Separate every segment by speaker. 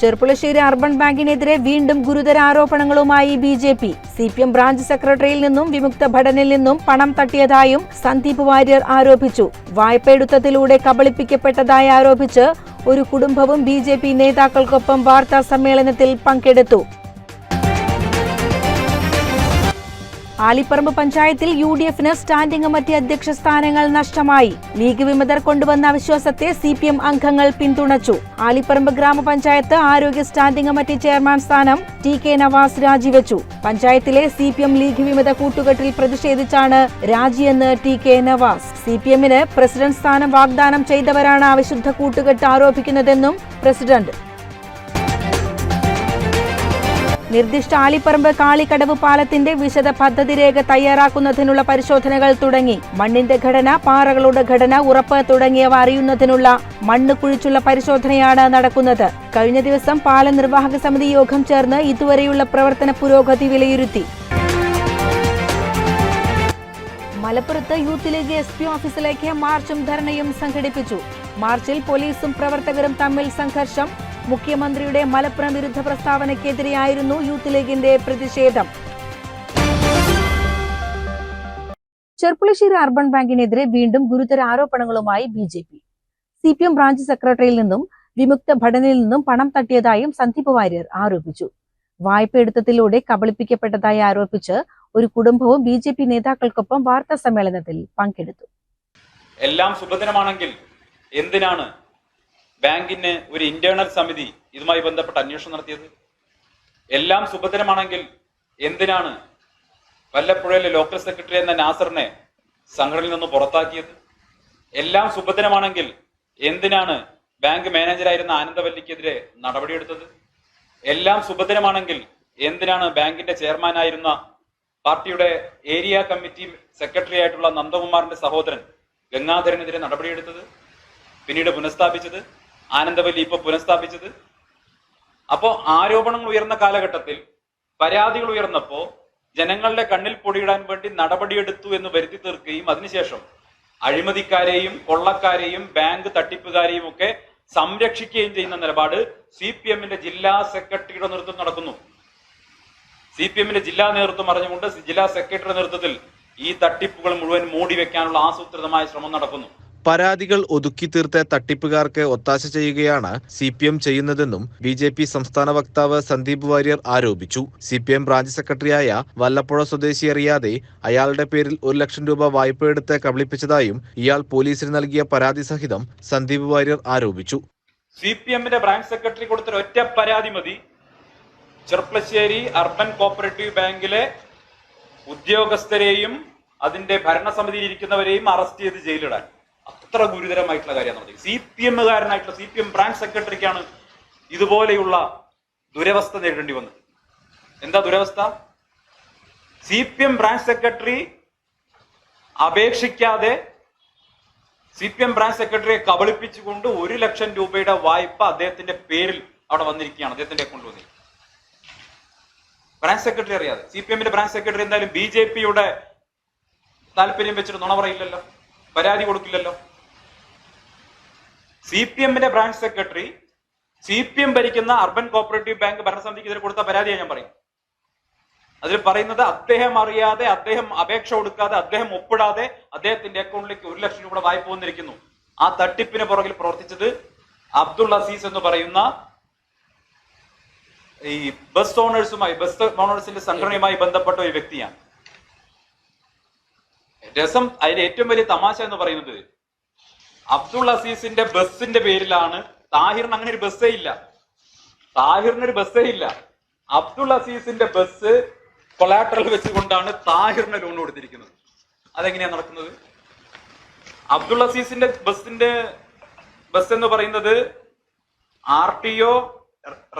Speaker 1: Cherpulassery urban ബാങ്കിനെതിരെ വീണ്ടും ഗുരുതര ആരോപണങ്ങളുമായി B J P. C P M branch സെക്രട്ടറിയിൽ നിന്നും വിമുക്ത ഭടനിൽ നിന്നും പണം തട്ടിയതായും സന്ദീപ് വാര്യർ ആരോപിച്ചു. വായ്പയെടുത്തതിലൂടെ കബളിപ്പിക്കപ്പെട്ടതായി ആരോപിച്ച് ഒരു കുടുംബവും ബി നേതാക്കൾക്കൊപ്പം വാർത്താ സമ്മേളനത്തിൽ പങ്കെടുത്തു. ആലിപ്പറമ്പ് പഞ്ചായത്തിൽ യു ഡി എഫിന് സ്റ്റാൻഡിംഗ് കമ്മിറ്റി അധ്യക്ഷ സ്ഥാനങ്ങൾ നഷ്ടമായി. ലീഗ് വിമതർ കൊണ്ടുവന്ന അവിശ്വാസത്തെ സി പി എം അംഗങ്ങൾ പിന്തുണച്ചു. ആലിപ്പറമ്പ് ഗ്രാമപഞ്ചായത്ത് ആരോഗ്യ സ്റ്റാൻഡിംഗ് കമ്മിറ്റി ചെയർമാൻ സ്ഥാനം ടി കെ നവാസ് രാജിവെച്ചു. പഞ്ചായത്തിലെ സി പി എം ലീഗ് വിമത കൂട്ടുകെട്ടിൽ പ്രതിഷേധിച്ചാണ് രാജിയെന്ന് T K Navas. C P എമ്മിന് പ്രസിഡന്റ് സ്ഥാനം വാഗ്ദാനം ചെയ്തവരാണ് അവിശുദ്ധ കൂട്ടുകെട്ട് ആരോപിക്കുന്നതെന്നും പ്രസിഡന്റ് നിർദ്ദിഷ്ട ആലിപ്പറമ്പ് കാളിക്കടവ് പാലത്തിന്റെ വിശദ പദ്ധതി രേഖ തയ്യാറാക്കുന്നതിനുള്ള പരിശോധനകൾ തുടങ്ങി. മണ്ണിന്റെ ഘടന പാറകളുടെ ഘടന ഉറപ്പ് തുടങ്ങിയവ അറിയുന്നതിനുള്ള മണ്ണ് കുഴിച്ചുള്ള പരിശോധനയാണ് നടക്കുന്നത്. കഴിഞ്ഞ ദിവസം പാല നിർവാഹക സമിതി യോഗം ചേർന്ന് ഇതുവരെയുള്ള പ്രവർത്തന പുരോഗതി വിലയിരുത്തി. മലപ്പുറത്ത് യൂത്ത് ലീഗ് എസ് പി ഓഫീസിലേക്ക് മാർച്ചും ധർണയും സംഘടിപ്പിച്ചു. മാർച്ചിൽ പോലീസും പ്രവർത്തകരും തമ്മിൽ സംഘർഷം. മുഖ്യമന്ത്രിയുടെ മലപ്പുറം വിരുദ്ധ പ്രസ്താവനയ്ക്കെതിരെയായിരുന്നു യൂത്ത് ലീഗിന്റെ പ്രതിഷേധം. ചെർപ്പുളശ്ശേരി അർബൻ ബാങ്കിനെതിരെ വീണ്ടും ഗുരുതര ആരോപണങ്ങളുമായി B J P. C P M branch സെക്രട്ടറിയിൽ നിന്നും വിമുക്ത ഭടനിൽ നിന്നും പണം തട്ടിയതായും സന്ദീപ് വാര്യർ ആരോപിച്ചു. വായ്പയെടുത്തതിലൂടെ കബളിപ്പിക്കപ്പെട്ടതായി ആരോപിച്ച് ഒരു കുടുംബവും ബി ജെ പി നേതാക്കൾക്കൊപ്പം വാർത്താ സമ്മേളനത്തിൽ പങ്കെടുത്തു.
Speaker 2: എല്ലാം സുഭദ്രമാണെങ്കിൽ എന്തിനാണ് ബാങ്കിന് ഒരു ഇന്റേണൽ സമിതി ഇതുമായി ബന്ധപ്പെട്ട് അന്വേഷണം നടത്തിയത്? എല്ലാം സുഭദ്രമാണെങ്കിൽ എന്തിനാണ് വല്ലപ്പുഴയിലെ ലോക്കൽ സെക്രട്ടറി എന്ന നാസറിനെ സംഘടനയിൽ നിന്ന് പുറത്താക്കിയത്? എല്ലാം സുഭദ്രമാണെങ്കിൽ എന്തിനാണ് ബാങ്ക് മാനേജരായിരുന്ന ആനന്ദവല്ലിക്കെതിരെ നടപടിയെടുത്തത്? എല്ലാം സുഭദ്രമാണെങ്കിൽ എന്തിനാണ് ബാങ്കിന്റെ ചെയർമാനായിരുന്ന പാർട്ടിയുടെ ഏരിയ കമ്മിറ്റി സെക്രട്ടറി ആയിട്ടുള്ള നന്ദകുമാറിന്റെ സഹോദരൻ ഗംഗാധരനെതിരെ നടപടിയെടുത്തത്? പിന്നീട് പുനഃസ്ഥാപിച്ചത്? ആനന്ദവല്ലി ഇപ്പൊ പുനഃസ്ഥാപിച്ചത്? അപ്പോ ആരോപണങ്ങൾ ഉയർന്ന കാലഘട്ടത്തിൽ പരാതികൾ ഉയർന്നപ്പോ ജനങ്ങളുടെ കണ്ണിൽ പൊടിയിടാൻ വേണ്ടി നടപടിയെടുത്തു എന്ന് വരുത്തി തീർക്കുകയും അതിനുശേഷം അഴിമതിക്കാരെയും കൊള്ളക്കാരെയും ബാങ്ക് തട്ടിപ്പുകാരെയും ഒക്കെ സംരക്ഷിക്കുകയും ചെയ്യുന്ന നിലപാട് സി പി എമ്മിന്റെ ജില്ലാ സെക്രട്ടറിയുടെ നേതൃത്വം നടക്കുന്നു. സി പി എമ്മിന്റെ ജില്ലാ നേതൃത്വം അറിഞ്ഞുകൊണ്ട് ജില്ലാ സെക്രട്ടറിയുടെ നേതൃത്വത്തിൽ ഈ തട്ടിപ്പുകൾ മുഴുവൻ മൂടി വെക്കാനുള്ള ആസൂത്രിതമായ ശ്രമം നടക്കുന്നു.
Speaker 3: പരാതികൾ ഒതുക്കി തീർത്ത തട്ടിപ്പുകാർക്ക് ഒത്താശ ചെയ്യുകയാണ് സി പി എം ചെയ്യുന്നതെന്നും ബി ജെ പി സംസ്ഥാന വക്താവ് സന്ദീപ് വാര്യർ ആരോപിച്ചു. സി പി എം ബ്രാഞ്ച് സെക്രട്ടറിയായ വല്ലപ്പുഴ സ്വദേശി അറിയാതെ അയാളുടെ പേരിൽ ഒരു ലക്ഷം രൂപ വായ്പയെടുത്ത് കബളിപ്പിച്ചതായും ഇയാൾ പോലീസിന് നൽകിയ പരാതി സഹിതം സന്ദീപ് വാര്യർ ആരോപിച്ചു.
Speaker 2: സി പി എമ്മിന്റെ ബ്രാഞ്ച് സെക്രട്ടറി കൊടുത്തൊരു ഒറ്റ പരാതി മതി. ചെർപ്പശ്ശേരി അർബൻ കോപ്പറേറ്റീവ് ബാങ്കിലെ ഉദ്യോഗസ്ഥരെയും അതിന്റെ ഭരണസമിതിയിൽ ഇരിക്കുന്നവരെയും അറസ്റ്റ് ചെയ്ത് ജയിലിടാൻ. അത്ര ഗുരുതരമായിട്ടുള്ള കാര്യമാണ് നടത്തിയത് സി പി എമ്മുകാരനായിട്ടുള്ള സി പി എം ബ്രാഞ്ച് സെക്രട്ടറിക്കാണ് ഇതുപോലെയുള്ള ദുരവസ്ഥ നേരിടേണ്ടി വന്നത്. എന്താ ദുരവസ്ഥ? C P M branch secretary അപേക്ഷിക്കാതെ C P M branch സെക്രട്ടറിയെ കബളിപ്പിച്ചുകൊണ്ട് ഒരു ലക്ഷം രൂപയുടെ വായ്പ അദ്ദേഹത്തിന്റെ പേരിൽ അവിടെ വന്നിരിക്കുകയാണ്. അദ്ദേഹത്തിന്റെ അക്കൗണ്ടിൽ വന്നിരിക്കുന്നത് ബ്രാഞ്ച് സെക്രട്ടറി അറിയാതെ. സി പി എമ്മിന്റെ ബ്രാഞ്ച് സെക്രട്ടറി എന്തായാലും ബി ജെ പിയുടെ താല്പര്യം വെച്ചിട്ട് നുണ പറയില്ലല്ലോ. പരാതി കൊടുക്കില്ലല്ലോ. സി പി എമ്മിന്റെ branch secretary C P M ഭരിക്കുന്ന അർബൻ കോപ്പറേറ്റീവ് ബാങ്ക് ഭരണസമിതിക്ക് ഇതിൽ കൊടുത്ത പരാതിയാണ് ഞാൻ പറയും. അതിൽ പറയുന്നത് അദ്ദേഹം അറിയാതെ അദ്ദേഹം അപേക്ഷ കൊടുക്കാതെ അദ്ദേഹം ഒപ്പിടാതെ അദ്ദേഹത്തിന്റെ അക്കൗണ്ടിലേക്ക് ഒരു ലക്ഷം രൂപ വായ്പ വന്നിരിക്കുന്നു. ആ തട്ടിപ്പിന് പുറകിൽ പ്രവർത്തിച്ചത് അബ്ദുൾ അസീസ് എന്ന് പറയുന്ന ഈ ബസ് ഓണേഴ്സുമായി ബസ് ഓണേഴ്സിന്റെ സംഘടനയുമായി ബന്ധപ്പെട്ട ഒരു വ്യക്തിയാണ്. രസം അതിന്റെ ഏറ്റവും വലിയ തമാശ എന്ന് പറയുന്നത് അബ്ദുൾ അസീസിന്റെ ബസ്സിന്റെ പേരിലാണ് താഹിറിന് അങ്ങനെ ഒരു ബസ്സേ ഇല്ല. താഹിറിന് ഒരു ബസ്സേ ഇല്ല. അബ്ദുൾ അസീസിന്റെ ബസ് കൊളാട്രൽ വെച്ചുകൊണ്ടാണ് താഹിറിന് ലോൺ കൊടുത്തിരിക്കുന്നത്. അതെങ്ങനെയാ നടക്കുന്നത്? അബ്ദുൾ അസീസിന്റെ ബസ്സിന്റെ ബസ് എന്ന് പറയുന്നത് R T O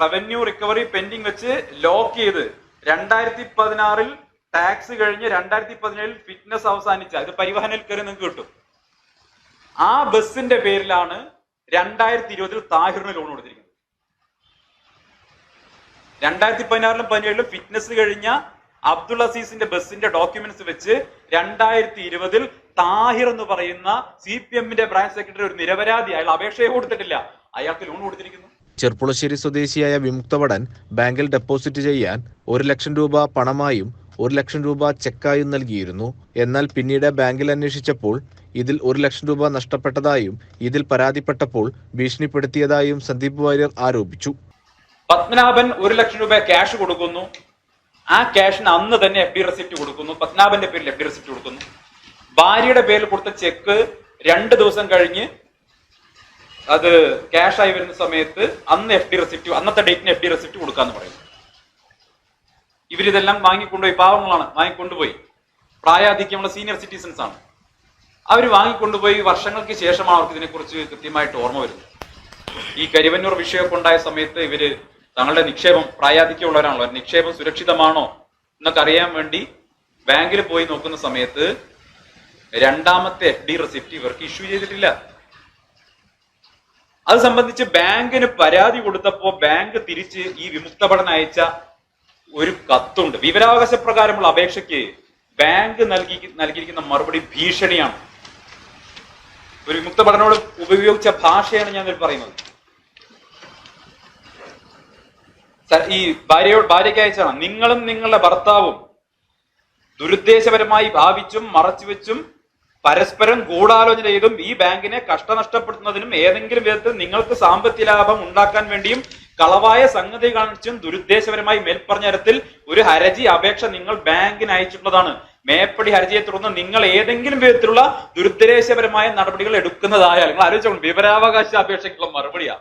Speaker 2: revenue recovery pending വെച്ച് ലോക്ക് ചെയ്ത് രണ്ടായിരത്തി പതിനാറിൽ ടാക്സ് കഴിഞ്ഞ് രണ്ടായിരത്തി പതിനേഴിൽ ഫിറ്റ്നസ് അവസാനിച്ച ഇത് പരിവഹനൽ കയറി നിങ്ങൾക്ക് കിട്ടും. ആ ബസിന്റെ പേരിലാണ് രണ്ടായിരത്തി ഇരുപതിൽ താഹിറിന് ലോൺ കൊടുത്തിരിക്കുന്നത്. രണ്ടായിരത്തി പതിനാറിലും പതിനേഴിലും ഫിറ്റ്നസ് കഴിഞ്ഞ അബ്ദുൾ അസീസിന്റെ ബസിന്റെ ഡോക്യുമെന്റ്സ് വെച്ച് രണ്ടായിരത്തി ഇരുപതിൽ താഹിർ എന്ന് പറയുന്ന സി പി എമ്മിന്റെ ബ്രാഞ്ച് സെക്രട്ടറി ഒരു നിരപരാധി അയാൾ അപേക്ഷയെ കൊടുത്തിട്ടില്ല. അയാൾക്ക് ലോൺ കൊടുത്തിരിക്കുന്നു.
Speaker 3: ചെർപ്പുളശ്ശേരി സ്വദേശിയായ വിമുക്തവടൻ ബാങ്കിൽ ഡെപ്പോസിറ്റ് ചെയ്യാൻ ഒരു ലക്ഷം രൂപ പണമായും ഒരു ലക്ഷം രൂപ ചെക്കായും നൽകിയിരുന്നു. എന്നാൽ പിന്നീട് ബാങ്കിൽ അന്വേഷിച്ചപ്പോൾ ഇതിൽ ഒരു ലക്ഷം രൂപ നഷ്ടപ്പെട്ടതായും ഇതിൽ പരാതിപ്പെട്ടപ്പോൾ ഭീഷണിപ്പെടുത്തിയതായും സന്ദീപ് വാര്യർ ആരോപിച്ചു.
Speaker 2: പത്മനാഭൻ ഒരു ലക്ഷം രൂപ ക്യാഷ് കൊടുക്കുന്നു. ആ ക്യാഷിന് അന്ന് തന്നെ എഫ് ഡി റെസിപ്റ്റ് കൊടുക്കുന്നു. പത്മനാഭന്റെ പേരിൽ എഫ് ഡി റെസിപ്റ്റ് കൊടുക്കുന്നു. ഭാര്യയുടെ പേരിൽ കൊടുത്ത ചെക്ക് രണ്ട് ദിവസം കഴിഞ്ഞ് അത് ക്യാഷ് ആയി വരുന്ന സമയത്ത് അന്ന് എഫ് ഡി റെസിപ്റ്റ് അന്നത്തെ ഡേറ്റിന് എഫ് ഡി റെസിപ്റ്റ് കൊടുക്കാന്ന് പറയുന്നു. ഇവരിതെല്ലാം വാങ്ങിക്കൊണ്ടുപോയി. പാവങ്ങളാണ്. വാങ്ങിക്കൊണ്ടുപോയി. പ്രായാധിക്യമുള്ള സീനിയർ സിറ്റിസൺസ് ആണ്. അവർ വാങ്ങിക്കൊണ്ടുപോയി വർഷങ്ങൾക്ക് ശേഷമാണ് അവർക്ക് ഇതിനെക്കുറിച്ച് കൃത്യമായിട്ട് ഓർമ്മ വരുന്നത്. ഈ കരിവന്നൂർ വിഷയമൊക്കെ ഉണ്ടായ സമയത്ത് ഇവർ തങ്ങളുടെ നിക്ഷേപം പ്രായാധിക്യമുള്ളവരാണല്ലോ നിക്ഷേപം സുരക്ഷിതമാണോ എന്നൊക്കെ അറിയാൻ വേണ്ടി ബാങ്കിൽ പോയി നോക്കുന്ന സമയത്ത് രണ്ടാമത്തെ എഫ് ഡി റെസിപ്റ്റ് ഇവർക്ക് ഇഷ്യൂ ചെയ്തിട്ടില്ല. അത് സംബന്ധിച്ച് ബാങ്കിന് പരാതി കൊടുത്തപ്പോ ബാങ്ക് തിരിച്ച് ഈ വിമുക്ത പഠനം അയച്ച ഒരു കത്തുണ്ട്. വിവരാവകാശ പ്രകാരമുള്ള അപേക്ഷയ്ക്ക് ബാങ്ക് നൽകി നൽകിയിരിക്കുന്ന മറുപടി ഭീഷണിയാണ്. ഒരു വിമുക്ത പഠനോട് ഉപയോഗിച്ച ഭാഷയാണ് ഞാൻ പറയുന്നത്. ഈ ഭാര്യയോട് ഭാര്യയ്ക്ക് അയച്ചാണ്? നിങ്ങളും നിങ്ങളുടെ ഭർത്താവും ദുരുദ്ദേശപരമായി ഭാവിച്ചും മറച്ചുവെച്ചും പരസ്പരം ഗൂഢാലോചന ചെയ്തും ഈ ബാങ്കിനെ കഷ്ടനഷ്ടപ്പെടുത്തുന്നതിനും ഏതെങ്കിലും വിധത്തിൽ നിങ്ങൾക്ക് സാമ്പത്തിക ലാഭം ഉണ്ടാക്കാൻ വേണ്ടിയും കളവായ സംഗതി കാണിച്ചും ദുരുദ്ദേശപരമായി മേൽപ്പറഞ്ഞ തരത്തിൽ ഒരു ഹരജി അപേക്ഷ നിങ്ങൾ ബാങ്കിന് അയച്ചിട്ടുള്ളതാണ്. മേപ്പടി ഹർജിയെ തുടർന്ന് നിങ്ങൾ ഏതെങ്കിലും വിധത്തിലുള്ള ദുരുദ്ദേശപരമായ നടപടികൾ എടുക്കുന്നതായാൽ നിങ്ങൾ ആലോചിച്ചോളൂ വിവരാവകാശ അപേക്ഷയ്ക്കുള്ള മറുപടിയാ.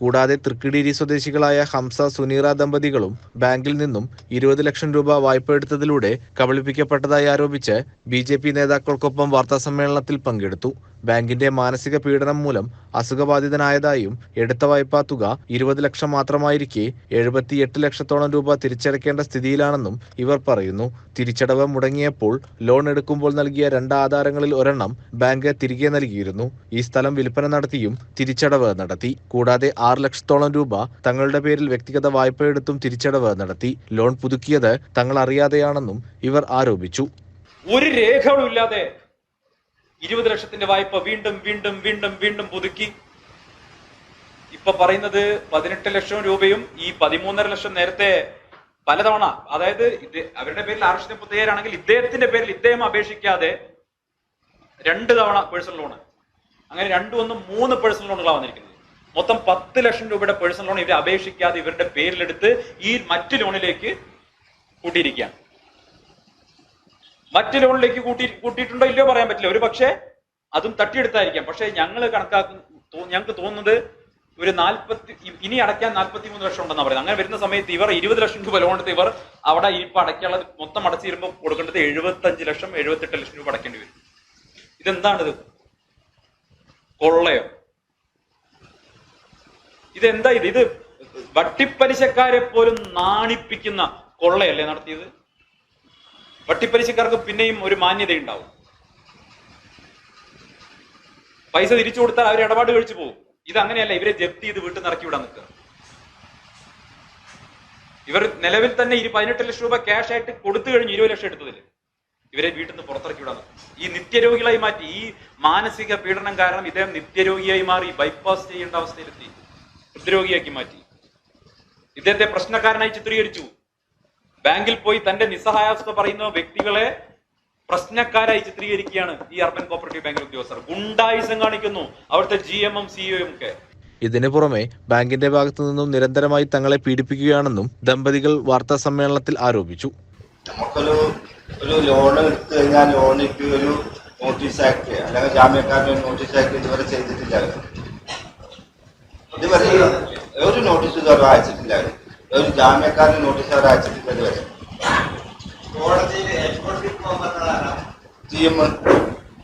Speaker 3: കൂടാതെ തൃക്കിടിരി സ്വദേശികളായ ഹംസ സുനീറ ദമ്പതികളും ബാങ്കിൽ നിന്നും ഇരുപത് ലക്ഷം രൂപ വായ്പ എടുത്തതിലൂടെ കബളിപ്പിക്കപ്പെട്ടതായി ആരോപിച്ച് ബി നേതാക്കൾക്കൊപ്പം വാർത്താസമ്മേളനത്തിൽ പങ്കെടുത്തു. ബാങ്കിന്റെ മാനസിക പീഡനം മൂലം അസുഖബാധിതനായതായും എടുത്ത വായ്പാ തുക ഇരുപത് ലക്ഷം മാത്രമായിരിക്കെ എഴുപത്തിയെട്ട് ലക്ഷത്തോളം രൂപ തിരിച്ചടക്കേണ്ട സ്ഥിതിയിലാണെന്നും ഇവർ പറയുന്നു. തിരിച്ചടവ് മുടങ്ങിയപ്പോൾ ലോൺ എടുക്കുമ്പോൾ നൽകിയ രണ്ട് ആധാരങ്ങളിൽ ഒരെണ്ണം ബാങ്ക് തിരികെ നൽകിയിരുന്നു. ഈ സ്ഥലം വിൽപ്പന നടത്തിയും തിരിച്ചടവ് നടത്തി. കൂടാതെ ആറ് ലക്ഷത്തോളം രൂപ തങ്ങളുടെ പേരിൽ വ്യക്തിഗത വായ്പ എടുത്തും തിരിച്ചടവ് നടത്തി. ലോൺ പുതുക്കിയത് തങ്ങൾ അറിയാതെയാണെന്നും ഇവർ ആരോപിച്ചു.
Speaker 2: ഒരു രേഖകളും ഇല്ലാതെ ഇരുപത് ലക്ഷത്തിന്റെ വായ്പ വീണ്ടും വീണ്ടും വീണ്ടും വീണ്ടും പുതുക്കി. ഇപ്പൊ പറയുന്നത് പതിനെട്ട് ലക്ഷം രൂപയും ഈ പതിമൂന്നര ലക്ഷം നേരത്തെ പലതവണ അതായത് ഇത് അവരുടെ പേരിൽ ആറ് ലക്ഷത്തി മുപ്പത്തിയേഴാണെങ്കിൽ ഇദ്ദേഹത്തിന്റെ പേരിൽ ഇദ്ദേഹം അപേക്ഷിക്കാതെ രണ്ട് തവണ പേഴ്സണൽ ലോണ് അങ്ങനെ രണ്ടു ഒന്നും മൂന്ന് പേഴ്സണൽ ലോണുകളാണ് വന്നിരിക്കുന്നത്. മൊത്തം പത്ത് ലക്ഷം രൂപയുടെ പേഴ്സണൽ ലോൺ ഇവർ അപേക്ഷിക്കാതെ ഇവരുടെ പേരിലെടുത്ത് ഈ മറ്റു ലോണിലേക്ക് കൂട്ടിയിരിക്കുകയാണ്. മറ്റു ലോണിലേക്ക് കൂട്ടി കൂട്ടിയിട്ടുണ്ടോ ഇല്ലയോ പറയാൻ പറ്റില്ല. ഒരു പക്ഷേ അതും തട്ടിയെടുത്തായിരിക്കാം. പക്ഷേ ഞങ്ങൾ കണക്കാക്കുന്ന തോ- ഞങ്ങൾക്ക് തോന്നുന്നത് ഒരു നാൽപ്പത്തി ഇനി അടയ്ക്കാൻ നാൽപ്പത്തി മൂന്ന് ലക്ഷം ഉണ്ടെന്നാണ് പറയുന്നത്. അങ്ങനെ വരുന്ന സമയത്ത് ഇവർ ഇരുപത് ലക്ഷം രൂപ ലോൺ എടുത്ത് ഇവർ അവിടെ ഇപ്പൊ അടയ്ക്കാനുള്ളത് മൊത്തം അടച്ചു തീരുമ്പോൾ കൊടുക്കേണ്ടത് എഴുപത്തഞ്ച് ലക്ഷം എഴുപത്തെട്ട് ലക്ഷം രൂപ അടയ്ക്കേണ്ടി വരും. ഇതെന്താണിത്? കൊള്ളയോ? ഇതെന്താ ഇത്? ഇത് വട്ടിപ്പലിശക്കാരെ പോലും നാണിപ്പിക്കുന്ന കൊള്ളയല്ലേ നടത്തിയത്? വട്ടിപ്പലിശക്കാർക്ക് പിന്നെയും ഒരു മാന്യതയുണ്ടാവും. പൈസ തിരിച്ചു കൊടുത്താൽ അവർ ഇടപാട് കഴിച്ചു പോകും. ഇത് അങ്ങനെയല്ല ഇവരെ ജപ്തി ചെയ്ത് വീട്ടിൽ നിറക്കി വിടാൻ നിൽക്കുക. ഇവർ നിലവിൽ തന്നെ ഇരു പതിനെട്ട് ലക്ഷം രൂപ ക്യാഷ് ആയിട്ട് കൊടുത്തു കഴിഞ്ഞു ഇരുപത് ലക്ഷം എടുത്തതിൽ ഇവരെ വീട്ടിൽ നിന്ന് പുറത്തിറക്കി വിടാൻ. ഈ നിത്യരോഗികളായി മാറ്റി ഈ മാനസിക പീഡനം കാരണം ഇദ്ദേഹം നിത്യരോഗിയായി മാറി ബൈപ്പാസ് ചെയ്യേണ്ട അവസ്ഥയിലെത്തി. ഹൃദ്രോഗിയാക്കി മാറ്റി. ഇദ്ദേഹത്തെ പ്രശ്നക്കാരനായി ചിത്രീകരിച്ചു. ബാങ്കിൽ പോയി തന്റെ നിസ്സഹായാവസ്ഥ പറയുന്ന വ്യക്തികളെ പ്രശ്നക്കാരായി ചിത്രീകരിക്കുകയാണ് ഈ അർബൻ കോപ്പറേറ്റീവ് ബാങ്ക് ഉദ്യോഗസ്ഥർ ഗുണ്ടായുസം കാണിക്കുന്നു അവിടുത്തെ ജി എം എം സിഇഒയും ഒക്കെ
Speaker 3: ഇതിനു പുറമെ ബാങ്കിന്റെ ഭാഗത്തു നിന്നും നിരന്തരമായി തങ്ങളെ പീഡിപ്പിക്കുകയാണെന്നും ദമ്പതികൾ വാർത്താ സമ്മേളനത്തിൽ ആരോപിച്ചു
Speaker 4: നമുക്കൊരു ഒരു ലോൺ എടുത്തു കഴിഞ്ഞാൽ ലോണിക്ക് ഒരു നോട്ടീസ് ആക്ട് അല്ലെങ്കിൽ ജാമ്യക്കാരുടെ ഒരു നോട്ടീസ് ആക്ട് ഇതുവരെ ചെയ്തിട്ടില്ല. ഇതുവരെ ഒരു നോട്ടീസ് ഇതുവരെ അയച്ചിട്ടില്ല അവർ. ഒരു ജാമ്യക്കാരന് നോട്ടീസ് അവർ അയച്ചിട്ടില്ല ഇതുവരെ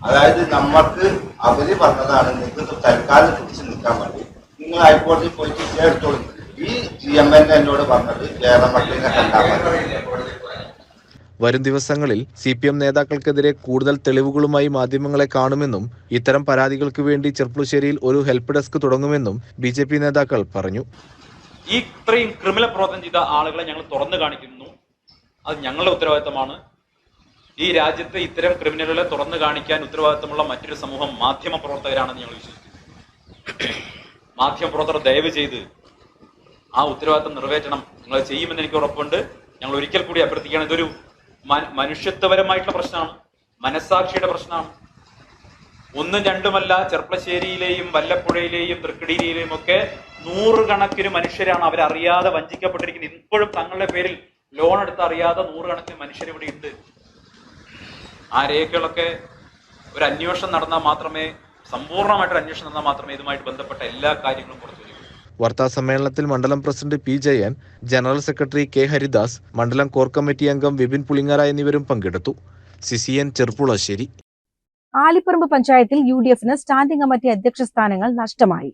Speaker 4: അതായത് നമ്മൾക്ക് അവർ പറഞ്ഞതാണ് നിങ്ങൾക്ക് തൽക്കാലം പിടിച്ചു നിൽക്കാൻ വേണ്ടി നിങ്ങൾ ഹൈക്കോടതിയിൽ പോയിട്ട് ചേർത്തോളും എടുത്തോളൂ. ഈ ജി എം എൻ എന്നോട് പറഞ്ഞത് ജയറാം പട്ടേലിനെ കണ്ടാൽ മതി.
Speaker 3: വരും ദിവസങ്ങളിൽ സി പി എം നേതാക്കൾക്കെതിരെ കൂടുതൽ തെളിവുകളുമായി മാധ്യമങ്ങളെ കാണുമെന്നും ഇത്തരം പരാതികൾക്ക് വേണ്ടി ചെർപ്പുളശ്ശേരിയിൽ ഒരു ഹെൽപ്പ് ഡെസ്ക് തുടങ്ങുമെന്നും ബി ജെ പി നേതാക്കൾ പറഞ്ഞു.
Speaker 2: ഈ ഇത്രയും ക്രിമിനൽ പ്രവർത്തനം ചെയ്ത ആളുകളെ ഞങ്ങൾ തുറന്നു കാണിക്കുന്നു. അത് ഞങ്ങളുടെ ഉത്തരവാദിത്തമാണ്. ഈ രാജ്യത്ത് ഇത്തരം ക്രിമിനലുകളെ തുറന്നു കാണിക്കാൻ ഉത്തരവാദിത്തമുള്ള മറ്റൊരു സമൂഹം മാധ്യമ പ്രവർത്തകരാണെന്ന് ഞങ്ങൾ വിശ്വസിക്കുന്നു. മാധ്യമ പ്രവർത്തകർ ദയവ് ചെയ്ത് ആ ഉത്തരവാദിത്തം നിറവേറ്റണം. നിങ്ങൾ ചെയ്യുമെന്ന് എനിക്ക് ഉറപ്പുണ്ട്. ഞങ്ങൾ ഒരിക്കൽ കൂടി അഭ്യർത്ഥിക്കുകയാണ് ഇതൊരു മനുഷ്യത്വപരമായിട്ടുള്ള പ്രശ്നമാണ്. മനസാക്ഷിയുടെ പ്രശ്നമാണ്. ഒന്നും രണ്ടുമല്ല ചെർപ്പളശ്ശേരിയിലെയും വല്ലപ്പുഴയിലെയും തൃക്കടിയിലെയും ഒക്കെ നൂറുകണക്കിന് മനുഷ്യരാണ് അവരറിയാതെ വഞ്ചിക്കപ്പെട്ടിരിക്കുന്നത്. ഇപ്പോഴും തങ്ങളുടെ പേരിൽ ലോൺ എടുത്ത് അറിയാതെ നൂറുകണക്കിന് മനുഷ്യർ ഇവിടെ ഉണ്ട്. ആ രേഖകളൊക്കെ ഒരു അന്വേഷണം നടന്നാൽ മാത്രമേ സമ്പൂർണമായിട്ടൊരു അന്വേഷണം നടന്നാൽ മാത്രമേ ഇതുമായിട്ട് ബന്ധപ്പെട്ട എല്ലാ കാര്യങ്ങളും പുറത്തു
Speaker 3: വാർത്താ സമ്മേളനത്തിൽ മണ്ഡലം president P Jayan general secretary K Haridas മണ്ഡലം കോർ കമ്മിറ്റി അംഗം വിപിൻ പുളിങ്ങര എന്നിവരും പങ്കെടുത്തു. സിസിഎൻ ചെർപ്പുളശ്ശേരി.
Speaker 1: ആലിപ്പറമ്പ് പഞ്ചായത്തിൽ യു ഡി എഫിന് സ്റ്റാൻഡിംഗ് കമ്മിറ്റി അധ്യക്ഷ സ്ഥാനങ്ങൾ നഷ്ടമായി.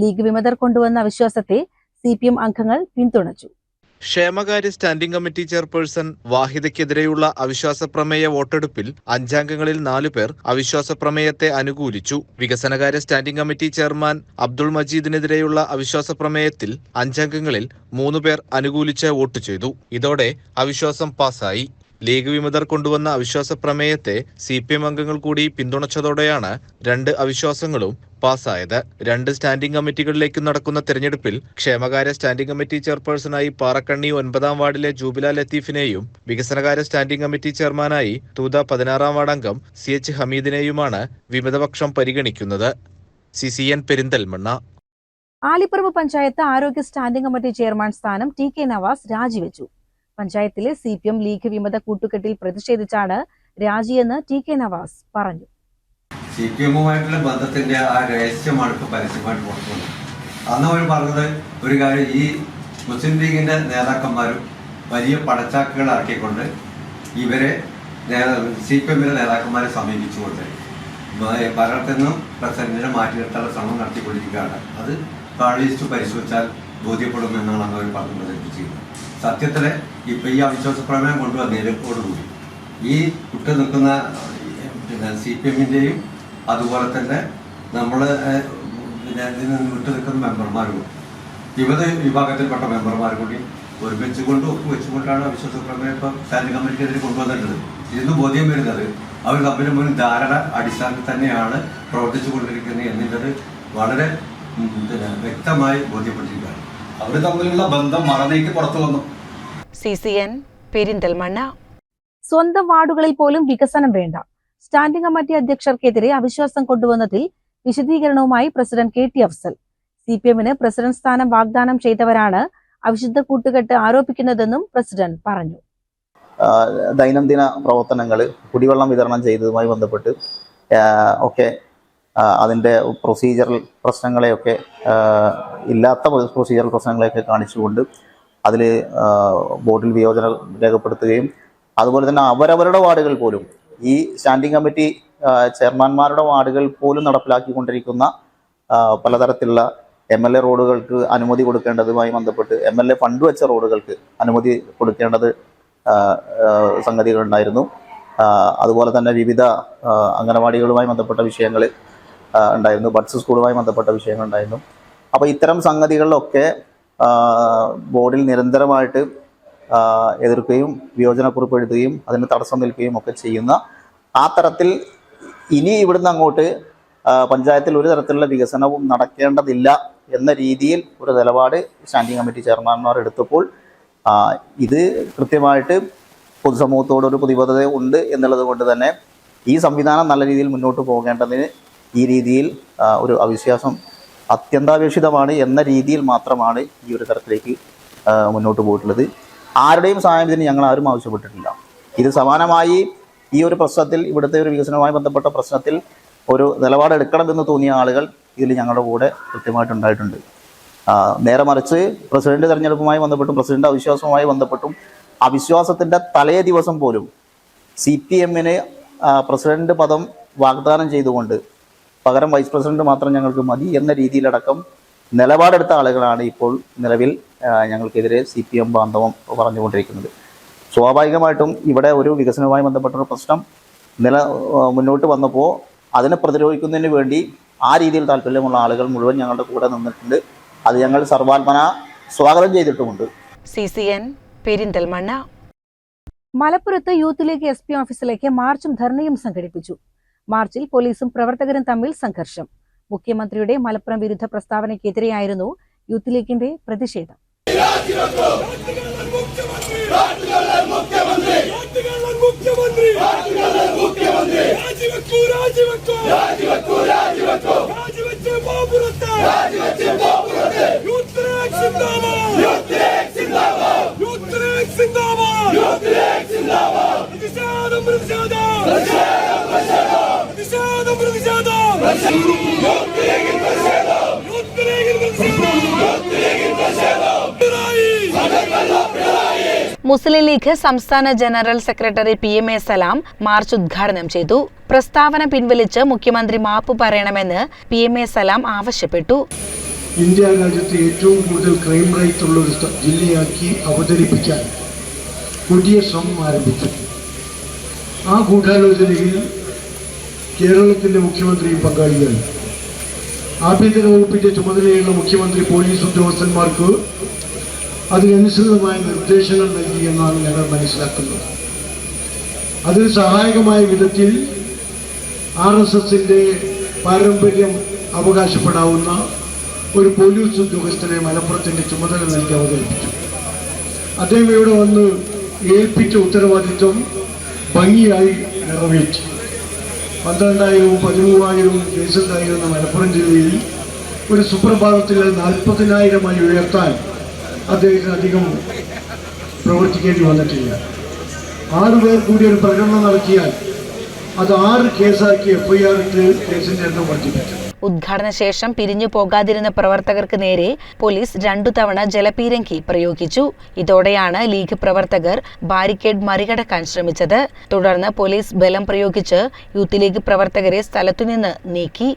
Speaker 1: ലീഗ് വിമതർ കൊണ്ടുവന്ന അവിശ്വാസത്തെ സി പി എം അംഗങ്ങൾ പിന്തുണച്ചു.
Speaker 3: ക്ഷേമകാര്യ സ്റ്റാൻഡിംഗ് കമ്മിറ്റി ചെയർപേഴ്സൺ വാഹിദയ്ക്കെതിരെയുള്ള അവിശ്വാസ പ്രമേയ വോട്ടെടുപ്പിൽ അഞ്ചാംഗങ്ങളിൽ നാലു പേർ അവിശ്വാസ പ്രമേയത്തെ അനുകൂലിച്ചു. വികസനകാര്യ സ്റ്റാൻഡിംഗ് കമ്മിറ്റി ചെയർമാൻ അബ്ദുൾ മജീദിനെതിരെയുള്ള അവിശ്വാസ പ്രമേയത്തിൽ അഞ്ചംഗങ്ങളിൽ മൂന്ന് പേർ അനുകൂലിച്ച് വോട്ട് ചെയ്തു. ഇതോടെ അവിശ്വാസം പാസായി. ലീഗ് വിമതർ കൊണ്ടുവന്ന അവിശ്വാസ പ്രമേയത്തെ സി പി എം അംഗങ്ങൾ കൂടി പിന്തുണച്ചതോടെയാണ് രണ്ട് അവിശ്വാസങ്ങളും പാസ്സായത്. രണ്ട് സ്റ്റാൻഡിംഗ് കമ്മിറ്റികളിലേക്കും നടക്കുന്ന തെരഞ്ഞെടുപ്പിൽ ക്ഷേമകാര്യ സ്റ്റാൻഡിംഗ് കമ്മിറ്റി ചെയർപേഴ്സണായി പാറക്കണ്ണി ഒൻപതാം വാർഡിലെ ജൂബില ലത്തീഫിനെയും വികസനകാര്യ സ്റ്റാൻഡിംഗ് കമ്മിറ്റി ചെയർമാനായി തൂത പതിനാറാം വാർഡ് അംഗം സി എച്ച് ഹമീദിനെയുമാണ് വിമതപക്ഷം പരിഗണിക്കുന്നത്. C C N Perinthalmanna.
Speaker 1: Alipparamba panchayat ആരോഗ്യ സ്റ്റാൻഡിംഗ് കമ്മിറ്റി ചെയർമാൻ സ്ഥാനം ടി കെ നവാസ് രാജിവെച്ചു. പഞ്ചായത്തിലെ സി പി എം ലീഗ് വിമത കൂട്ടുകെട്ടിൽ പ്രതിഷേധിച്ചാണ് രാജിയെന്ന് ടി കെ നവാസ് പറഞ്ഞു.
Speaker 5: സി പി എമ്മുമായിട്ടുള്ള ബന്ധത്തിന്റെ ആ രഹസ്യമാണ് ഇപ്പോൾ പരസ്യമായിട്ട് പുറത്തു വന്നത് അന്ന് അവർ പറഞ്ഞത് ഒരു കാര്യം ഈ മുസ്ലിം ലീഗിന്റെ നേതാക്കന്മാരും വലിയ പടച്ചാക്കുകൾ ഇറക്കിക്കൊണ്ട് ഇവരെ സി പി എമ്മിലെ നേതാക്കന്മാരെ സമീപിച്ചുകൊണ്ട് ഭരണത്തിൽ നിന്നും പ്രസിഡന്റിനെ മാറ്റി നിർത്താനുള്ള ശ്രമം നടത്തിക്കൊണ്ടിരിക്കുകയാണ്. അത് കാളിസ്റ്റ് പരിശോധിച്ചാൽ ബോധ്യപ്പെടുമെന്നാണ് അന്ന് അവർ പറഞ്ഞു പ്രചരിപ്പിച്ചിരുന്നത് സത്യത്തിൽ ഇപ്പൊ ഈ അവിശ്വാസ പ്രമേയം കൊണ്ടുവന്നതിനോടുകൂടി ഈ വിട്ടു നിൽക്കുന്ന പിന്നെ സി പി എമ്മിന്റെയും അതുപോലെ തന്നെ നമ്മൾ പിന്നെ നിന്ന് വിട്ടു നിൽക്കുന്ന മെമ്പർമാരും വിവിധ വിഭാഗത്തിൽപ്പെട്ട മെമ്പർമാർ കൂടി ഒരുമിച്ച് കൊണ്ട് ഒപ്പുവെച്ചുകൊണ്ടാണ് അവിശ്വാസ പ്രമേയം ഇപ്പം സ്റ്റാൻഡിംഗ് കമ്മിറ്റിക്കെതിരെ കൊണ്ടുവന്നിട്ടുള്ളത്. ഇതിന് ബോധ്യം വരുന്നത് അവർ തമ്മിൽ മുൻ ധാരണ അടിസ്ഥാനത്തിൽ തന്നെയാണ് പ്രവർത്തിച്ചു കൊണ്ടിരിക്കുന്നത് എന്നുള്ളത് വളരെ പിന്നെ വ്യക്തമായി ബോധ്യപ്പെട്ടിരിക്കുകയാണ്
Speaker 6: അവർ തമ്മിലുള്ള ബന്ധം മറന്നേക്ക് പുറത്തു വന്നു.
Speaker 1: C C N Perinthalmanna. സ്വന്തം വാർഡുകളിൽ പോലും വികസനം വേണ്ട. സ്റ്റാൻഡിംഗ് കമ്മിറ്റി അധ്യക്ഷർക്കെതിരെ അവിശ്വാസം കൊണ്ടുവന്നതിൽ വിശദീകരണവുമായി president K T Afsal. C P എമ്മിന് പ്രസിഡന്റ് സ്ഥാനം വാഗ്ദാനം ചെയ്തവരാണ് അവിശുദ്ധ കൂട്ടുകെട്ട് ആരോപിക്കുന്നതെന്നും പ്രസിഡന്റ് പറഞ്ഞു.
Speaker 7: ദൈനംദിന പ്രവർത്തനങ്ങൾ കുടിവെള്ളം വിതരണം ചെയ്തതുമായി ബന്ധപ്പെട്ട് ഒക്കെ അതിന്റെ പ്രൊസീജിയറൽ പ്രശ്നങ്ങളെയൊക്കെ ഇല്ലാത്ത പ്രൊസീജിയറൽ പ്രശ്നങ്ങളെയൊക്കെ കാണിച്ചുകൊണ്ട് അതിൽ ബോർഡിൽ വിയോജനം രേഖപ്പെടുത്തുകയും അതുപോലെ തന്നെ അവരവരുടെ വാർഡുകൾ പോലും ഈ സ്റ്റാൻഡിംഗ് കമ്മിറ്റി ചെയർമാൻമാരുടെ വാർഡുകൾ പോലും നടപ്പിലാക്കിക്കൊണ്ടിരിക്കുന്ന പലതരത്തിലുള്ള എം എൽ എ റോഡുകൾക്ക് അനുമതി കൊടുക്കേണ്ടതുമായി ബന്ധപ്പെട്ട് എം എൽ എ ഫണ്ട് വെച്ച റോഡുകൾക്ക് അനുമതി കൊടുക്കേണ്ടത് സംഗതികളുണ്ടായിരുന്നു. അതുപോലെ തന്നെ വിവിധ അംഗനവാടികളുമായി ബന്ധപ്പെട്ട വിഷയങ്ങൾ ഉണ്ടായിരുന്നു. ബഡ്സ് സ്കൂളുമായി ബന്ധപ്പെട്ട വിഷയങ്ങൾ ഉണ്ടായിരുന്നു അപ്പോൾ ഇത്തരം സംഗതികളിലൊക്കെ ബോർഡിൽ നിരന്തരമായിട്ട് എതിർക്കുകയും വിയോജനക്കുറിപ്പ് എഴുതുകയും അതിന് തടസ്സം നിൽക്കുകയും ഒക്കെ ചെയ്യുന്ന ആ തരത്തിൽ ഇനി ഇവിടുന്ന് അങ്ങോട്ട് പഞ്ചായത്തിൽ ഒരു തരത്തിലുള്ള വികസനവും നടക്കേണ്ടതില്ല എന്ന രീതിയിൽ ഒരു നിലപാട് സ്റ്റാൻഡിംഗ് കമ്മിറ്റി ചെയർമാൻമാർ എടുത്തപ്പോൾ ഇത് കൃത്യമായിട്ട് പൊതുസമൂഹത്തോടൊരു പ്രതിബദ്ധത ഉണ്ട് എന്നുള്ളത് കൊണ്ട് തന്നെ ഈ സംവിധാനം നല്ല രീതിയിൽ മുന്നോട്ട് പോകേണ്ടതിന് ഈ രീതിയിൽ ഒരു അവിശ്വാസം അത്യന്താപേക്ഷിതമാണ് എന്ന രീതിയിൽ മാത്രമാണ് ഈ ഒരു തരത്തിലേക്ക് മുന്നോട്ട് പോയിട്ടുള്ളത്. ആരുടെയും സഹായം ഇതിന് ഞങ്ങൾ ആരും ആവശ്യപ്പെട്ടിട്ടില്ല. ഇത് സമാനമായി ഈ ഒരു പ്രശ്നത്തിൽ ഇവിടുത്തെ ഒരു വികസനവുമായി ബന്ധപ്പെട്ട പ്രശ്നത്തിൽ ഒരു നിലപാടെടുക്കണമെന്ന് തോന്നിയ ആളുകൾ ഇതിൽ ഞങ്ങളുടെ കൂടെ കൃത്യമായിട്ടുണ്ടായിട്ടുണ്ട് നേരെ മറിച്ച് പ്രസിഡന്റ് തെരഞ്ഞെടുപ്പുമായി ബന്ധപ്പെട്ടും പ്രസിഡന്റ് അവിശ്വാസവുമായി ബന്ധപ്പെട്ടും അവിശ്വാസത്തിന്റെ തലേ ദിവസം പോലും സി പി എമ്മിന് പ്രസിഡന്റ് പദം വാഗ്ദാനം ചെയ്തുകൊണ്ട് പകരം വൈസ് പ്രസിഡന്റ് മാത്രം ഞങ്ങൾക്ക് മതി എന്ന രീതിയിലടക്കം നിലപാടെടുത്ത ആളുകളാണ് ഇപ്പോൾ നിലവിൽ ഞങ്ങൾക്കെതിരെ സി പി എം ബാന്ധവം പറഞ്ഞുകൊണ്ടിരിക്കുന്നത്. സ്വാഭാവികമായിട്ടും ഇവിടെ ഒരു വികസനവുമായി ബന്ധപ്പെട്ടൊരു പ്രശ്നം നില മുന്നോട്ട് വന്നപ്പോൾ അതിനെ പ്രതിരോധിക്കുന്നതിന് വേണ്ടി ആ രീതിയിൽ താല്പര്യമുള്ള ആളുകൾ മുഴുവൻ ഞങ്ങളുടെ കൂടെ നിന്നിട്ടുണ്ട്. അത് ഞങ്ങൾ സർവാത്മന സ്വാഗതം ചെയ്തിട്ടുമുണ്ട്.
Speaker 8: C C N Perinthalmanna. മലപ്പുറത്ത് യൂത്ത് ലീഗ് എസ് പി ഓഫീസിലേക്ക് മാർച്ചും ധർണയും സംഘടിപ്പിച്ചു. മാർച്ചിൽ പോലീസും പ്രവർത്തകരും തമ്മിൽ സംഘർഷം. മുഖ്യമന്ത്രിയുടെ മലപ്പുറം വിരുദ്ധ പ്രസ്താവനയ്ക്കെതിരെയായിരുന്നു യൂത്ത് ലീഗിന്റെ പ്രതിഷേധം. മുസ്ലിം ലീഗ് സംസ്ഥാന general secretary P M A Salam march ഉദ്ഘാടനം ചെയ്തു. പ്രസ്താവന പിൻവലിച്ച് മുഖ്യമന്ത്രി മാപ്പ് പറയണമെന്ന് പി എം എ സലാം ആവശ്യപ്പെട്ടു.
Speaker 9: ഇന്ത്യ രാജ്യത്ത് ഏറ്റവും കൂടുതൽ ക്രൈം റേറ്റ് ഉള്ള ഒരു ജില്ലയാക്കി അവതരിപ്പിക്കാൻ പുതിയ ശ്രമം ആരംഭിച്ചു ആ ഗൂഢാലോചനയിൽ കേരളത്തിന്റെ മുഖ്യമന്ത്രിയും പങ്കാളിയാണ് ആഭ്യന്തര വകുപ്പിന്റെ ചുമതലയുള്ള മുഖ്യമന്ത്രി പോലീസ് ഉദ്യോഗസ്ഥന്മാർക്ക് അതിനനുസൃതമായ നിർദ്ദേശങ്ങൾ നൽകി എന്നാണ് ഞങ്ങൾ മനസ്സിലാക്കുന്നത്. അതിന് സഹായകമായ വിധത്തിൽ ആർ എസ് എസിന്റെ പാരമ്പര്യം അവകാശപ്പെടാവുന്ന ഒരു പോലീസ് ഉദ്യോഗസ്ഥനെ മലപ്പുറത്തിന്റെ ചുമതല നൽകി അവതരിപ്പിച്ചു. അദ്ദേഹം ഇവിടെ വന്ന് ഏൽപ്പിച്ച ഉത്തരവാദിത്വം ഭംഗിയായി നിറവേറ്റി. പന്ത്രണ്ടായിരവും പതിമൂവായിരവും കേസുണ്ടായിരുന്ന മലപ്പുറം ജില്ലയിൽ ഒരു സുപ്രഭാതത്തിൽ നാൽപ്പതിനായിരമായി ഉയർത്താൻ അദ്ദേഹത്തിന് അധികം പ്രവർത്തിക്കേണ്ടി വന്നിട്ടില്ല. ആറുപേർ കൂടി ഒരു പ്രകടനം നടത്തിയാൽ അത് ആറ് കേസാക്കി എഫ്ഐആർ ഇട്ട് കേസിന്റെ എണ്ണം വർദ്ധിപ്പിച്ചു
Speaker 8: ഉദ്ഘാടന ശേഷം പിരിഞ്ഞു പോകാതിരുന്ന പ്രവർത്തകർക്ക് നേരെ പോലീസ് രണ്ടു തവണ ജലപീരങ്കി പ്രയോഗിച്ചു. ഇതോടെയാണ് ലീഗ് പ്രവർത്തകർ ബാരിക്കേഡ് മറികടക്കാൻ ശ്രമിച്ചത്. തുടർന്ന് പോലീസ് ബലം പ്രയോഗിച്ച് യൂത്ത് ലീഗ് പ്രവർത്തകരെ സ്ഥലത്തുനിന്ന് നീക്കി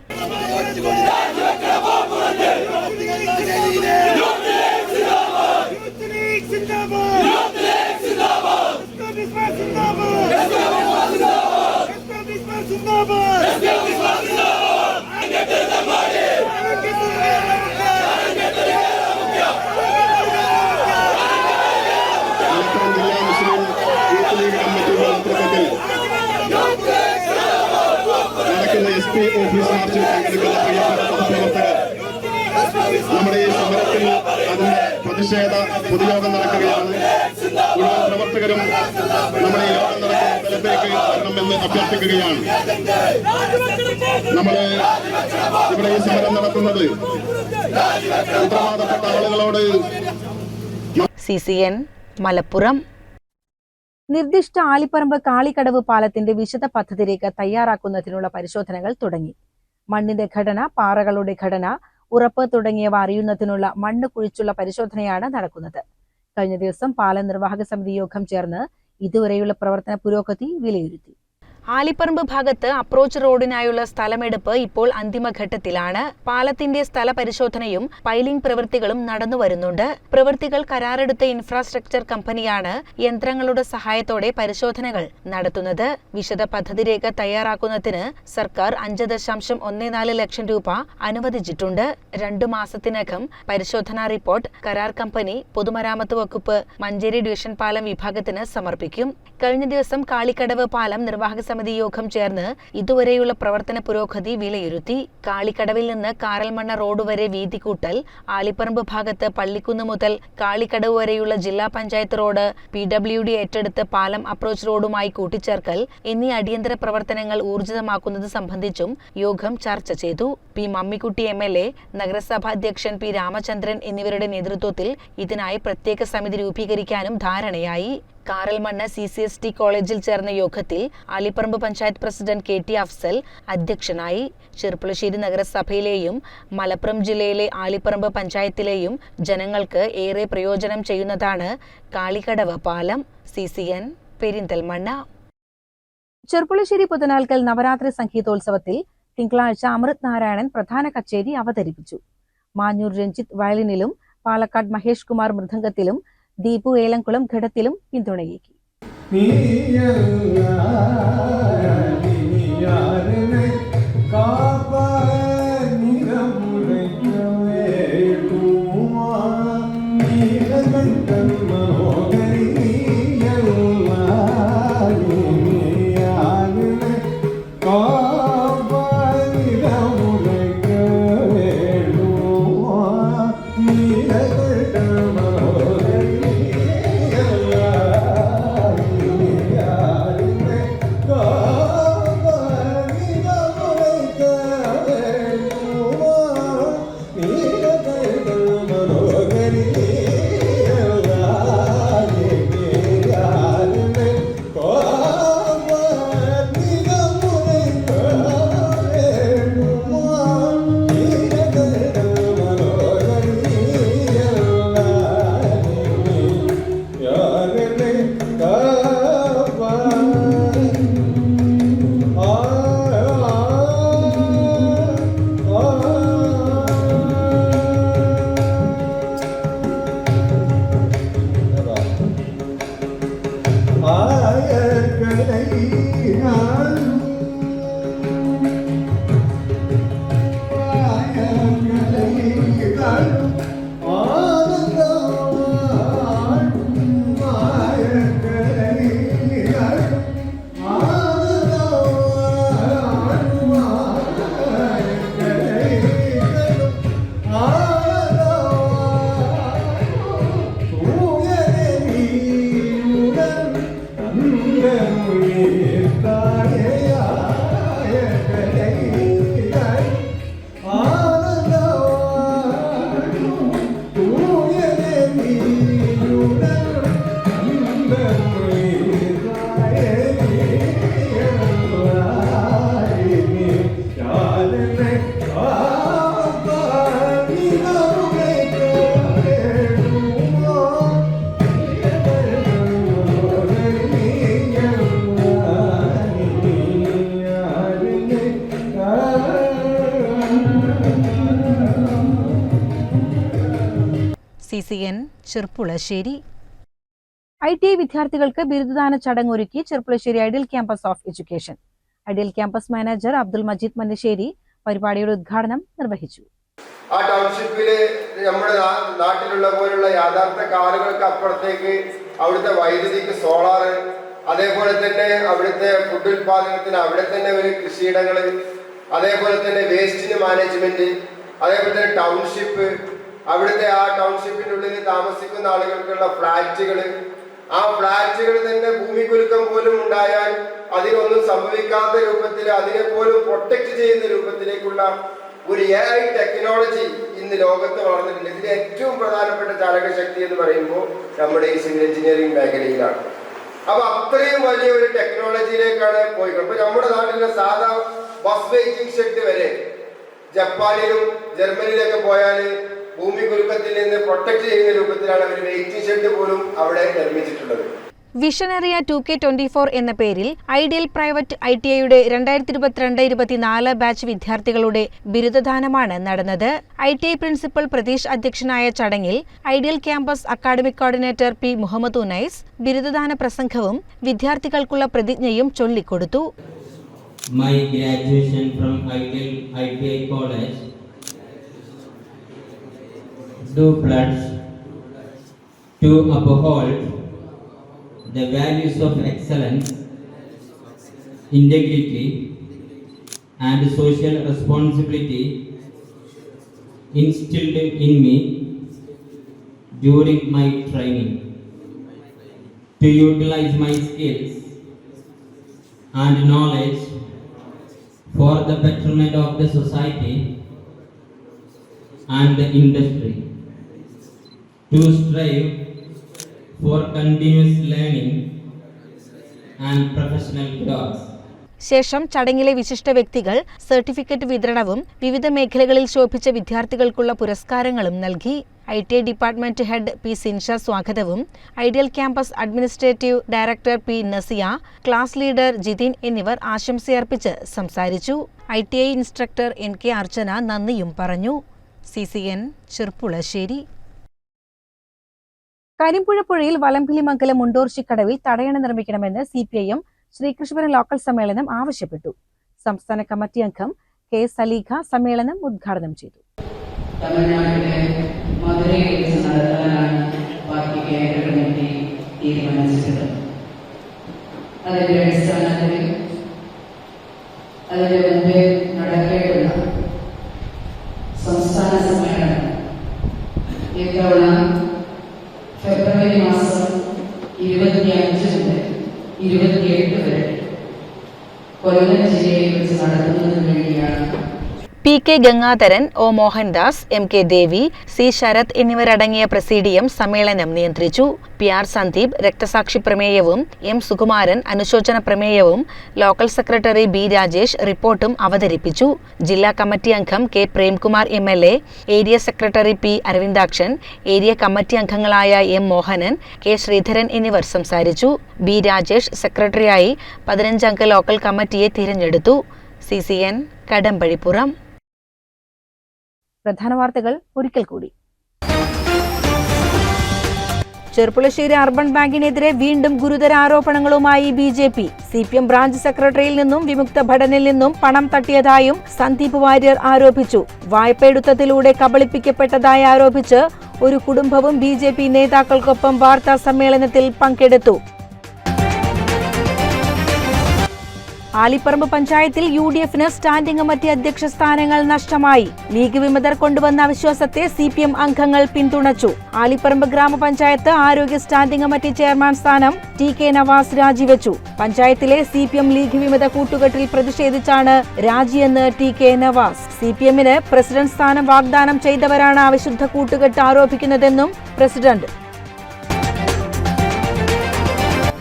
Speaker 9: മലപ്പുറം ജില്ലാ മുസ്ലിം യൂത്ത് ലീഗ് കമ്മിറ്റിയുടെ നേതൃത്വത്തിൽ നടക്കുന്ന എസ് പി ഓഫീസ് മാർച്ചിൽ പങ്കെടുക്കുന്ന പ്രിയപ്പെട്ട പൊതുപ്രവർത്തകർ നമ്മുടെ ഈ സമരത്തിൽ അതിന്റെ പ്രതിഷേധ പൊതുയോഗം നടക്കുകയാണ് മുഴുവൻ പ്രവർത്തകരും നമ്മുടെ ഈ യോഗം നടക്കുന്ന സ്ഥലത്തേക്ക് വരണമെന്ന് അഭ്യർത്ഥിക്കുകയാണ്. നമ്മൾ ഇവിടെ ഈ സമരം നടത്തുന്നത് ഉത്തരവാദപ്പെട്ട ആളുകളോട്
Speaker 8: സി സി എൻ മലപ്പുറം. നിർദ്ദിഷ്ട ആലിപ്പറമ്പ് കാളിക്കടവ് പാലത്തിന്റെ വിശദ പദ്ധതി രേഖ തയ്യാറാക്കുന്നതിനുള്ള പരിശോധനകൾ തുടങ്ങി. മണ്ണിന്റെ ഘടന പാറകളുടെ ഘടന ഉറപ്പ് തുടങ്ങിയവ അറിയുന്നതിനുള്ള മണ്ണ് കുഴിച്ചുള്ള പരിശോധനയാണ് നടക്കുന്നത്. കഴിഞ്ഞ ദിവസം പാലം നിർവാഹക സമിതി യോഗം ചേർന്ന് ഇതുവരെയുള്ള പ്രവർത്തന പുരോഗതി വിലയിരുത്തി. ആലിപ്പറമ്പ് ഭാഗത്ത് അപ്രോച്ച് റോഡിനായുള്ള സ്ഥലമെടുപ്പ് ഇപ്പോൾ അന്തിമഘട്ടത്തിലാണ്. പാലത്തിന്റെ സ്ഥല പരിശോധനയും പൈലിംഗ് പ്രവൃത്തികളും നടന്നു വരുന്നുണ്ട്. പ്രവൃത്തികൾ കരാറെടുത്ത ഇൻഫ്രാസ്ട്രക്ചർ കമ്പനിയാണ് യന്ത്രങ്ങളുടെ സഹായത്തോടെ പരിശോധനകൾ നടത്തുന്നത്. വിശദ പദ്ധതി രേഖ തയ്യാറാക്കുന്നതിന് സർക്കാർ അഞ്ച് ദശാംശം ഒന്നേ നാല് ലക്ഷം രൂപ അനുവദിച്ചിട്ടുണ്ട്. രണ്ടു മാസത്തിനകം പരിശോധനാ റിപ്പോർട്ട് കരാർ കമ്പനി പൊതുമരാമത്ത് വകുപ്പ് മഞ്ചേരി ഡിവിഷൻ പാലം വിഭാഗത്തിന് സമർപ്പിക്കും. കഴിഞ്ഞ ദിവസം കാളിക്കടവ് പാലം നിർവാഹക സമിതി യോഗം ചേർന്ന് ഇതുവരെയുള്ള പ്രവർത്തന പുരോഗതി വിലയിരുത്തി. കാളിക്കടവിൽ നിന്ന് കാരൽമണ്ണ റോഡ് വരെ വീതി കൂട്ടൽ ആലിപ്പറമ്പ് ഭാഗത്ത് പള്ളിക്കുന്ന് മുതൽ കാളിക്കടവ് വരെയുള്ള ജില്ലാ panchayat road P W D ഏറ്റെടുത്ത് പാലം അപ്രോച്ച് റോഡുമായി കൂട്ടിച്ചേർക്കൽ എന്നീ അടിയന്തര പ്രവർത്തനങ്ങൾ ഊർജിതമാക്കുന്നത് സംബന്ധിച്ചും യോഗം ചർച്ച ചെയ്തു. P Mammikutty M L A നഗരസഭാധ്യക്ഷൻ P Ramachandran എന്നിവരുടെ നേതൃത്വത്തിൽ ഇതിനായി പ്രത്യേക സമിതി രൂപീകരിക്കാനും ധാരണയായി. Karalmanna C C S T കോളേജിൽ ചേർന്ന യോഗത്തിൽ Alipparamba panchayat president K T Afsal അധ്യക്ഷനായി ചെറുപ്പുളശ്ശേരി നഗരസഭയിലെയും മലപ്പുറം ജില്ലയിലെ ആലിപ്പറമ്പ് പഞ്ചായത്തിലെയും ജനങ്ങൾക്ക് ഏറെ പ്രയോജനം ചെയ്യുന്നതാണ് കാളിക്കടവ് പാലം. C C N Perinthalmanna. Cherpulassery Puthanalkkal Navaratri സംഗീതോത്സവത്തിൽ തിങ്കളാഴ്ച അമൃത് നാരായണൻ പ്രധാന കച്ചേരി അവതരിപ്പിച്ചു.
Speaker 10: മാഞ്ഞൂർ രഞ്ജിത്ത് വയലിനിലും പാലക്കാട് മഹേഷ് കുമാർ മൃദംഗത്തിലും ദീപു ഏലംകുളം ഘടത്തിലും പിന്തുണയേകി. C Cherpulassery. I T I വിദ്യാർത്ഥികൾക്ക് ബിരുദദാന ചടങ്ങൊരുക്കി Cherpulassery Ideal Campus of Education. Ideal Campus manager Abdul Majeed Mannassery പരിപാടിയുടെ ഉദ്ഘാടനം നിർവഹിച്ചു.
Speaker 4: ആ ടൗൺഷിപ്പിലെ നമ്മുടെ നാട്ടിലുള്ള പോലുള്ള യാഥാർത്ഥ കാറുകൾക്ക് അപ്പുറത്തേക്ക് അവിടുത്തെ വൈദ്യുതിക്ക് സോളാർ അതേപോലെ തന്നെ അവിടുത്തെ ഫുഡ് ഉൽപാദനത്തിന് അവിടെ തന്നെ ഒരു കൃഷിയിടങ്ങൾ അതേപോലെ തന്നെ വേസ്റ്റിന് മാനേജ്മെന്റ് അതേപോലെ തന്നെ ടൗൺഷിപ്പ് അവിടുത്തെ ആ ടൗൺഷിപ്പിന്റെ ഉള്ളിൽ താമസിക്കുന്ന ആളുകൾക്കുള്ള ഫ്ലാറ്റുകൾ ആ ഫ്ലാറ്റുകൾ തന്നെ ഭൂമി കുലുക്കം പോലും ഉണ്ടായാൽ അതിനൊന്നും സംഭവിക്കാത്ത രൂപത്തിൽ അതിനെ പോലും പ്രൊട്ടക്ട് ചെയ്യുന്ന രൂപത്തിലേക്കുള്ള ഒരു എ ഐ ടെക്നോളജി ഇന്ന് ലോകത്ത് വളർന്നിട്ടുണ്ട്. ഇതിന്റെ ഏറ്റവും പ്രധാനപ്പെട്ട ചാലകശക്തി എന്ന് പറയുമ്പോൾ നമ്മുടെ ഈ സിവിൽ എഞ്ചിനീയറിംഗ് മേഖലയിലാണ്. അപ്പൊ അത്രയും വലിയ ഒരു ടെക്നോളജിയിലേക്കാണ് പോയി അപ്പൊ നമ്മുടെ നാട്ടിലെ സാധാ ബസ് വെയിറ്റിംഗ് ഷെഡ് വരെ ജപ്പാനിലും ജർമ്മനിയിലൊക്കെ പോയാൽ ഭൂമി കുലുക്കത്തിൽ നിന്ന് പ്രൊട്ടക്ട് ചെയ്യുന്ന രൂപത്തിലാണ് അവർ വെയിറ്റിംഗ് ഷെഡ് പോലും അവിടെ നിർമ്മിച്ചിട്ടുള്ളത്.
Speaker 10: വിഷനറിയ ടു കെ ട്വന്റി ഫോർ എന്ന പേരിൽ ഐഡിയൽ പ്രൈവറ്റ് ഐ ടി ഐയുടെ രണ്ടായിരത്തി ഇരുപത്തിരണ്ട് ഇരുപത്തിനാല് ബാച്ച് വിദ്യാർത്ഥികളുടെ ബിരുദദാനമാണ് നടന്നത്. I T I principal Prateesh അധ്യക്ഷനായ ചടങ്ങിൽ Ideal Campus academic coordinator P Muhammad Unais ബിരുദദാന പ്രസംഗവും വിദ്യാർത്ഥികൾക്കുള്ള പ്രതിജ്ഞയും ചൊല്ലിക്കൊടുത്തു.
Speaker 11: My graduation from Ideal ITI College do pledge to uphold the values of excellence, integrity, and social responsibility instilled in me during my training, to utilize my skills and knowledge for the betterment of the society and the industry, to strive for continuous learning and professional growth.
Speaker 10: ശേഷം ചടങ്ങിലെ വിശിഷ്ട വ്യക്തികൾ certificate വിതരണവും വിവിധ മേഖലകളിൽ ശോഭിച്ച വിദ്യാർത്ഥികൾക്കുള്ള പുരസ്കാരങ്ങളും നൽകി. I T I department head P Sinsha സ്വാഗതവും. Ideal Campus administrative director P Nasiya class leader Jithin എന്നിവർ ആശംസയർപ്പിച്ച് സംസാരിച്ചു. I T I instructor N K Archana നന്ദിയും പറഞ്ഞു.
Speaker 1: C C N Cherpulassery. Karimpuzha പുഴയിൽ വലമ്പിലിമംഗലം മുണ്ടോർച്ചിക്കടവിൽ തടയണ നിർമ്മിക്കണമെന്ന് C P I M Sreekrishnapuram local സമ്മേളനം ആവശ്യപ്പെട്ടു. സംസ്ഥാന കമ്മിറ്റി അംഗം കെ സലീഖ സമ്മേളനം ഉദ്ഘാടനം ചെയ്തു.
Speaker 11: മുമ്പേ സംസ്ഥാന സമ്മേളനം ഇത്തവണ ഇരുപത്തിയെട്ട് വരെ. കൊല്ലം ജില്ലയിൽ വെച്ച് നടത്തുന്നതിന് വേണ്ടിയാണ്
Speaker 1: P K Gangadharan O Mohandas M K Devi C Sarath എന്നിവരടങ്ങിയ പ്രസീഡിയം സമ്മേളനം നിയന്ത്രിച്ചു. പി ആർ സന്ദീപ് രക്തസാക്ഷി പ്രമേയവും എം സുകുമാരൻ അനുശോചന പ്രമേയവും ലോക്കൽ സെക്രട്ടറി ബി രാജേഷ് റിപ്പോർട്ടും അവതരിപ്പിച്ചു. ജില്ലാ കമ്മിറ്റി അംഗം K Premkumar M L A area secretary P Aravindakshan area committee അംഗങ്ങളായ എം മോഹനൻ കെ ശ്രീധരൻ എന്നിവർ സംസാരിച്ചു. ബി രാജേഷ് സെക്രട്ടറിയായി പതിനഞ്ചംഗ ലോക്കൽ കമ്മിറ്റിയെ തിരഞ്ഞെടുത്തു. C C N Kadampazhipuram. പ്രധാന വാർത്തകൾ ഒരിക്കൽ കൂടി. ചെർപ്പുളശ്ശേരി അർബൻ ബാങ്കിനെതിരെ വീണ്ടും ഗുരുതര ആരോപണങ്ങളുമായി B J P. C P M branch സെക്രട്ടറിയിൽ നിന്നും വിമുക്ത ഭടനിൽ നിന്നും പണം തട്ടിയതായും സന്ദീപ് വാര്യർ ആരോപിച്ചു. വായ്പയെടുത്തതിലൂടെ കബളിപ്പിക്കപ്പെട്ടതായി ആരോപിച്ച് ഒരു കുടുംബവും ബി നേതാക്കൾക്കൊപ്പം വാർത്താ സമ്മേളനത്തിൽ പങ്കെടുത്തു. ആലിപ്പറമ്പ് പഞ്ചായത്തിൽ യു ഡി എഫിന് സ്റ്റാൻഡിംഗ് കമ്മിറ്റി അധ്യക്ഷ സ്ഥാനങ്ങൾ നഷ്ടമായി. ലീഗ് വിമതർ കൊണ്ടുവന്ന അവിശ്വാസത്തെ സി പി എം അംഗങ്ങൾ പിന്തുണച്ചു. ആലിപ്പറമ്പ് ഗ്രാമപഞ്ചായത്ത് ആരോഗ്യ സ്റ്റാൻഡിംഗ് കമ്മിറ്റി ചെയർമാൻ സ്ഥാനം ടി കെ നവാസ് രാജിവെച്ചു. പഞ്ചായത്തിലെ സി പി എം ലീഗ് വിമത കൂട്ടുകെട്ടിൽ പ്രതിഷേധിച്ചാണ് രാജിയെന്ന് T K Navas. C P എമ്മിന് പ്രസിഡന്റ് സ്ഥാനം വാഗ്ദാനം ചെയ്തവരാണ് അവിശുദ്ധ കൂട്ടുകെട്ട് ആരോപിക്കുന്നതെന്നും പ്രസിഡന്റ്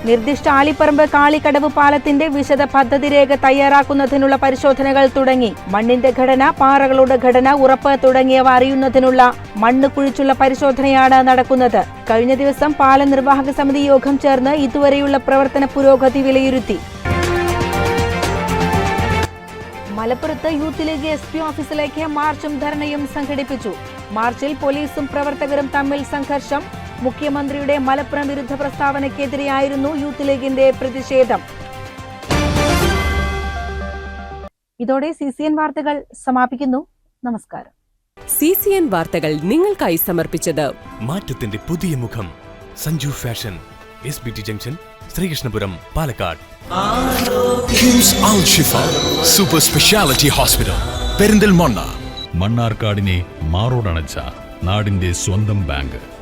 Speaker 1: നിർദ്ദിഷ്ട ആലിപ്പറമ്പ് കാളിക്കടവ് പാലത്തിന്റെ വിശദ പദ്ധതി രേഖ തയ്യാറാക്കുന്നതിനുള്ള പരിശോധനകൾ തുടങ്ങി. മണ്ണിന്റെ ഘടന പാറകളുടെ ഘടന ഉറപ്പ് തുടങ്ങിയവ അറിയുന്നതിനുള്ള മണ്ണ് കുഴിച്ചുള്ള പരിശോധനയാണ് നടക്കുന്നത്. കഴിഞ്ഞ ദിവസം പാല നിർവാഹക സമിതി യോഗം ചേർന്ന് ഇതുവരെയുള്ള പ്രവർത്തന പുരോഗതി വിലയിരുത്തി. മലപ്പുറത്ത് യൂത്ത് ലീഗ് എസ് പി ഓഫീസിലേക്ക് മാർച്ചും ധർണയും സംഘടിപ്പിച്ചു. മാർച്ചിൽ പോലീസും പ്രവർത്തകരും തമ്മിൽ സംഘർഷം മുഖ്യമന്ത്രിയുടെ മലപ്പുറം വിരുദ്ധ പ്രസ്താവനയ്ക്കെതിരെയായിരുന്നു യൂത്ത് ലീഗിന്റെ പ്രതിഷേധം. ഇതോടെ സി സി എൻ വാർത്തകൾ സമാപിക്കുന്നു. നമസ്കാരം.
Speaker 12: സി സി എൻ വാർത്തകൾ നിങ്ങൾക്കായി സമർപ്പിച്ചത്
Speaker 13: മാറ്റത്തിന്റെ പുതിയ മുഖം. Sanju fashion S B T junction Sreekrishnapuram Palakkad.
Speaker 14: KIMS Al Shifa super specialty hospital Perinthalmanna.
Speaker 15: മണ്ണാർക്കാടിനെ മാറോടണച്ച നാടിന്റെ സ്വന്തം ബാങ്ക്.